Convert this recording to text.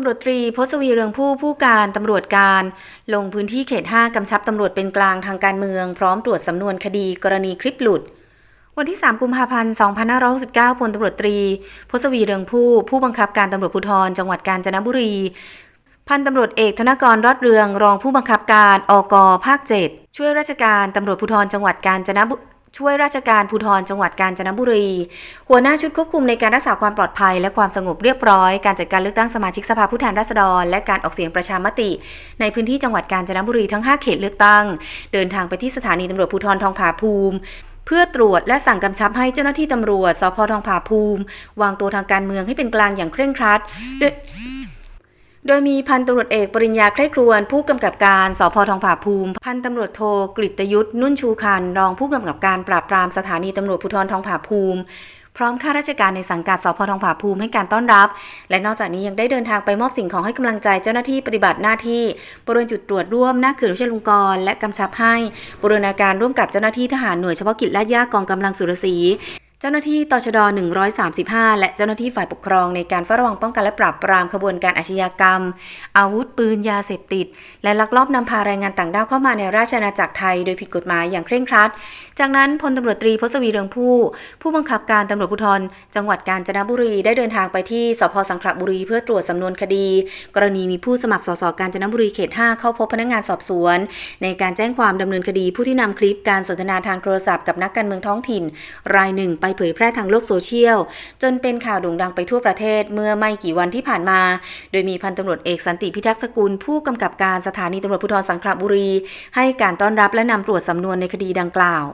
ำรวจตรีพศวีเรืองผู้ผู้การตำรวจการ ลงพื้นที่เขต 5 กำชับตำรวจเป็นกลางทางการเมือง พร้อมตรวจสำนวนคดีกรณีคลิปหลุด วันที่ 3 กุมภาพันธ์ 2569พลตำรวจตรีพศวีเรืองผู้ผู้บังคับการตำรวจภูธรจังหวัดกาญจนบุรี พันตำรวจเอกธนกรรอดเรือง รองผู้บังคับการอกภาค 7 ช่วยราชการตำรวจภูธรจังหวัดกาญจนบุรี ช่วยราชการภูธรจังหวัดกาญจนบุรี หัวหน้าชุดควบคุมในการรักษาความปลอดภัย และความสงบเรียบร้อย การจัดการเลือกตั้งสมาชิกสภาผู้แทนราษฎร และการออกเสียงประชามติ ในพื้นที่จังหวัดกาญจนบุรีทั้ง 5 เขตเลือกตั้ง เดินทางไปที่สถานีตำรวจภูธรทองผาภูมิเพื่อตรวจและสั่งกำชับให้เจ้าหน้าที่ตำรวจสพทองผาภูมิ วางตัวทางการเมืองให้เป็นกลางอย่างเคร่งครัด โดยมีพันตำรวจเอกปริญญาใคร่ครวญผู้กำกับการสพทองผาภูมิ พันตำรวจโทกฤตยุทธ์นุ่นชูคัน รองผู้กำกับการปราบปรามสถานีตำรวจภูธรทองผาภูมิ พร้อมข้าราชการในสังกัดสพทองผาภูมิให้การต้อนรับ และนอกจากนี้ยังได้เดินทางไปมอบสิ่งของให้กำลังใจเจ้าหน้าที่ปฏิบัติหน้าที่บริเวณจุดตรวจร่วมหน้าเขื่อนวชิรลงกรและกำชับให้บูรณาการร่วมกับเจ้าหน้าที่ทหารหน่วยเฉพาะกิจลาดย่ากองกำลังสุรศรี จ้าหน้าที่ตชด 135 และเจ้าหน้าที่ฝ่ายปกครองในการเฝ้าระวังป้องกันและปราบปรามขบวนการอาชญากรรม อาวุธปืนยาเสพติด และลักลอบนำพาแรงงานต่างด้าวเข้ามาในราชอาณาจักรไทยโดยผิดกฎหมายอย่างเคร่งครัด จากนั้นพลตำรวจตรีพศวีเรืองผู้ ผู้บังคับการตำรวจภูธรจังหวัดกาญจนบุรีได้เดินทางไปที่สพสังขละบุรีเพื่อตรวจสำนวนคดี กรณีมีผู้สมัครสสกาญจนบุรีเขต 5 เข้าพบพนักงานสอบสวน ในการแจ้งความดำเนินคดีผู้ที่นำคลิปการสนทนาทางโทรศัพท์กับนักการเมืองท้องถิ่น รายหนึ่งไปเผยแพร่ทางโลกโซเชียล จนเป็นข่าวโด่งดังไปทั่วประเทศเมื่อไม่กี่วันที่ผ่านมา โดยมีพันตำรวจเอกสันติพิทักษ์สกุล ผู้กำกับการสถานีตำรวจภูธรสังขละบุรี ให้การต้อนรับและนำตรวจสำนวนในคดีดังกล่าว